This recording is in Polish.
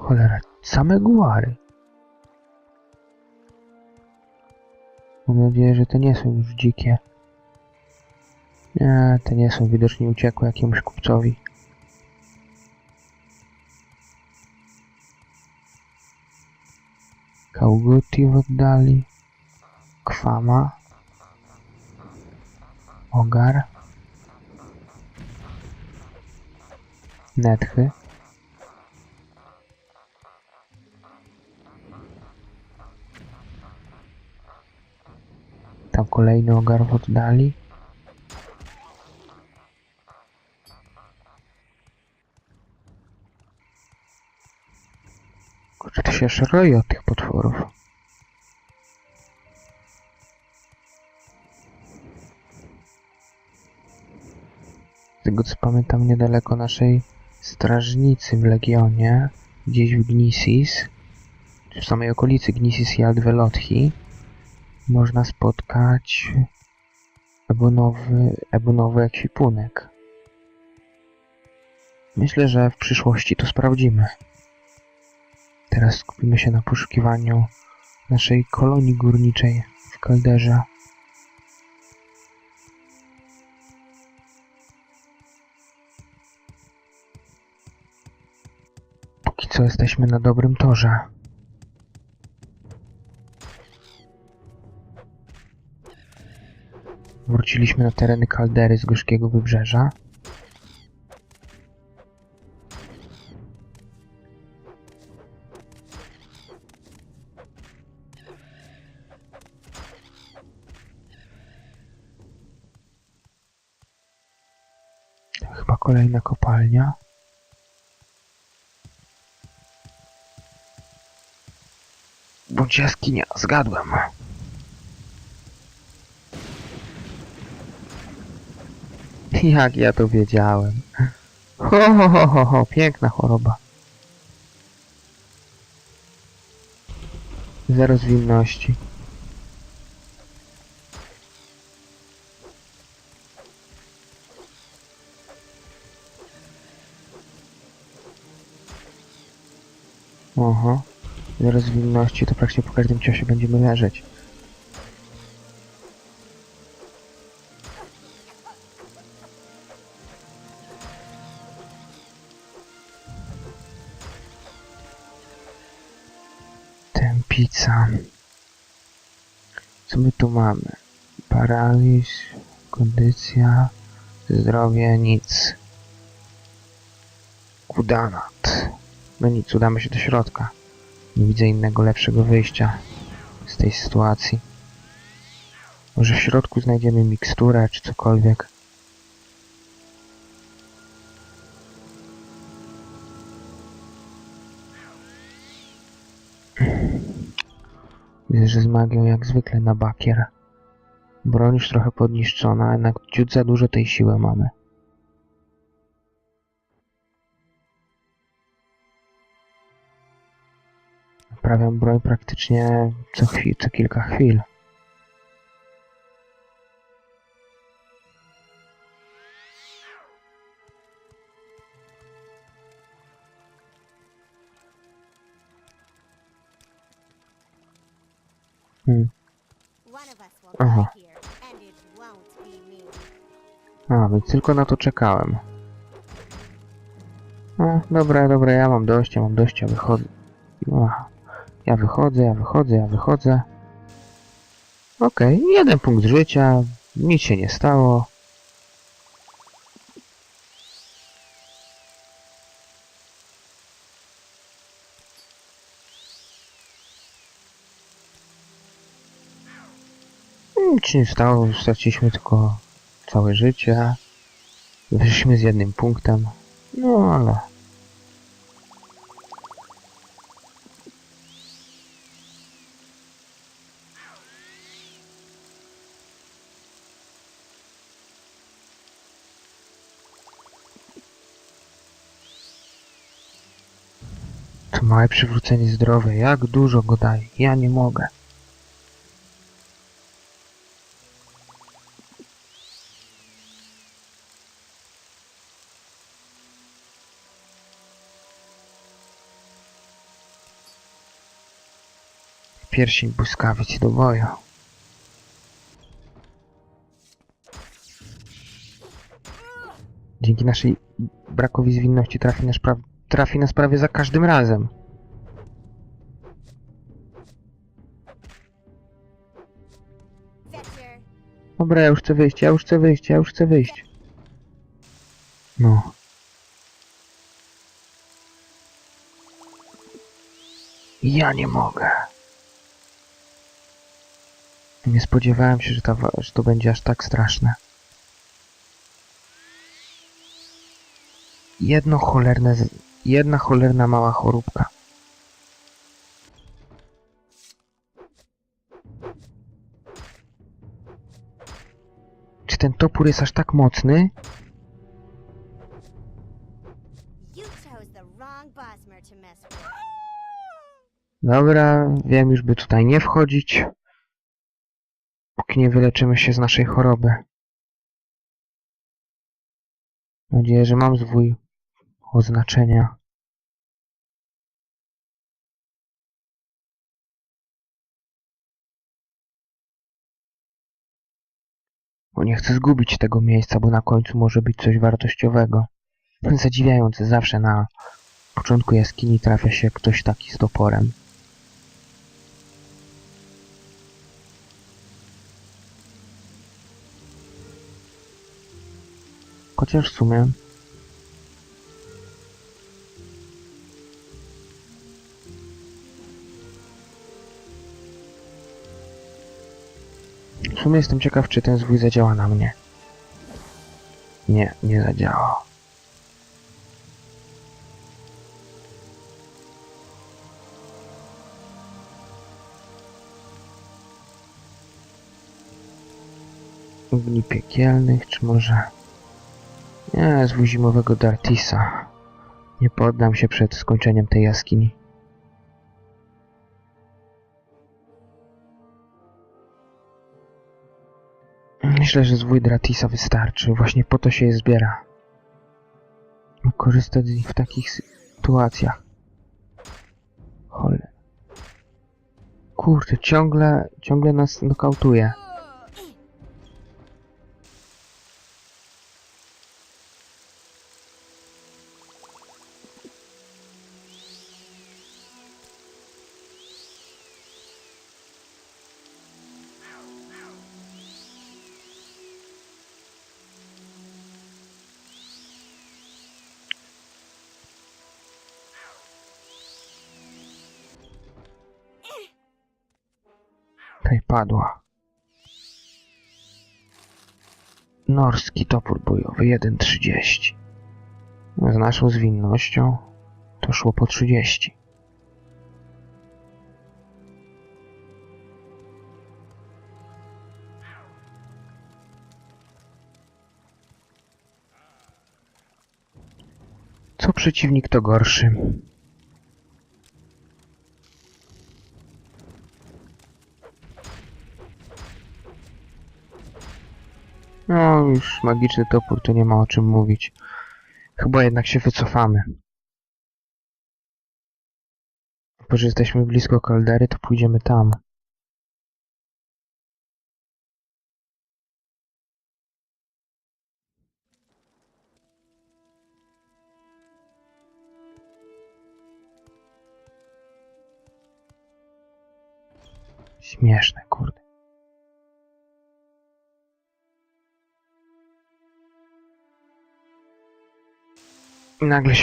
Cholera, same guary. Mam nadzieję, że to nie są już dzikie. Nie, te nie są. Widocznie uciekły jakiemuś kupcowi. Kauguti w oddali. Kwama. Ogar. Netchy. Tam kolejny ogar w oddali. Kurczę, to się aż roi od tych potworów. Z tego co pamiętam, niedaleko naszej strażnicy w Legionie, gdzieś w Gnisis, czy w samej okolicy Gnisis i Aldvelothi, można spotkać ebonowy, ebonowy ekwipunek. Myślę, że w przyszłości to sprawdzimy. Teraz skupimy się na poszukiwaniu naszej kolonii górniczej w kalderze. Póki co jesteśmy na dobrym torze. Wróciliśmy na tereny kaldery z gorzkiego wybrzeża. Chyba kolejna kopalnia. Bądź jaskinia, zgadłem. Jak ja to wiedziałem. Ho, ho, ho, ho, ho, piękna choroba. Zero zwinności. Oho. Zero zwinności to praktycznie po każdym ciosie będziemy leżeć. Co my tu mamy? Paraliż, kondycja, zdrowie, nic. Kudanat. No nic, udamy się do środka. Nie widzę innego lepszego wyjścia z tej sytuacji. Może w środku znajdziemy miksturę czy cokolwiek. Że z magią jak zwykle na bakier. Broń już trochę podniszczona, jednak ciut za dużo tej siły mamy. Naprawiam broń praktycznie co, chwil, co kilka chwil. Hmm. Aha. A, więc tylko na to czekałem. No, dobra, dobra, ja mam dość, ja mam dość, ja wychodzę. Aha. Ja wychodzę, ja wychodzę, ja wychodzę. Okej, jeden punkt życia, nic się nie stało. Nic nie stało, straciliśmy tylko całe życie. Wyszliśmy z jednym punktem. No ale. To małe przywrócenie zdrowia. Jak dużo go daje? Ja nie mogę. Pierścień błyskawic do boju. Dzięki naszej brakowi zwinności trafi nas, pra- trafi nas prawie za każdym razem. Dobra, ja już chcę wyjść, ja już chcę wyjść, ja już chcę wyjść. No. Ja nie mogę. Nie spodziewałem się, że, ta, że to będzie aż tak straszne. Jedno cholerne, jedna cholerna mała choróbka. Czy ten topór jest aż tak mocny? Dobra, wiem już by tutaj nie wchodzić. Póki nie wyleczymy się z naszej choroby. Mam nadzieję, że mam zwój oznaczenia. Bo nie chcę zgubić tego miejsca, bo na końcu może być coś wartościowego. Zadziwiające, zawsze na początku jaskini trafia się ktoś taki z toporem. Chociaż w sumie... W sumie jestem ciekaw, czy ten zwój zadziała na mnie. Nie, nie zadziałał. Ogni piekielnych, czy może... Nie, zwój zimowego Dartisa. Nie poddam się przed skończeniem tej jaskini. Myślę, że zwój Dartisa wystarczy. Właśnie po to się je zbiera. Korzystać z nich w takich sytuacjach. Cholera. Kurczę, ciągle, ciągle nas nokautuje. Tej padła. Norski topór bojowy 1.30. Z naszą zwinnością to szło po 30. Co przeciwnik to gorszy. No, już magiczny topór, to nie ma o czym mówić. Chyba jednak się wycofamy. Bo że jesteśmy blisko kaldery, to pójdziemy tam. Śmieszne, kurde. Nagle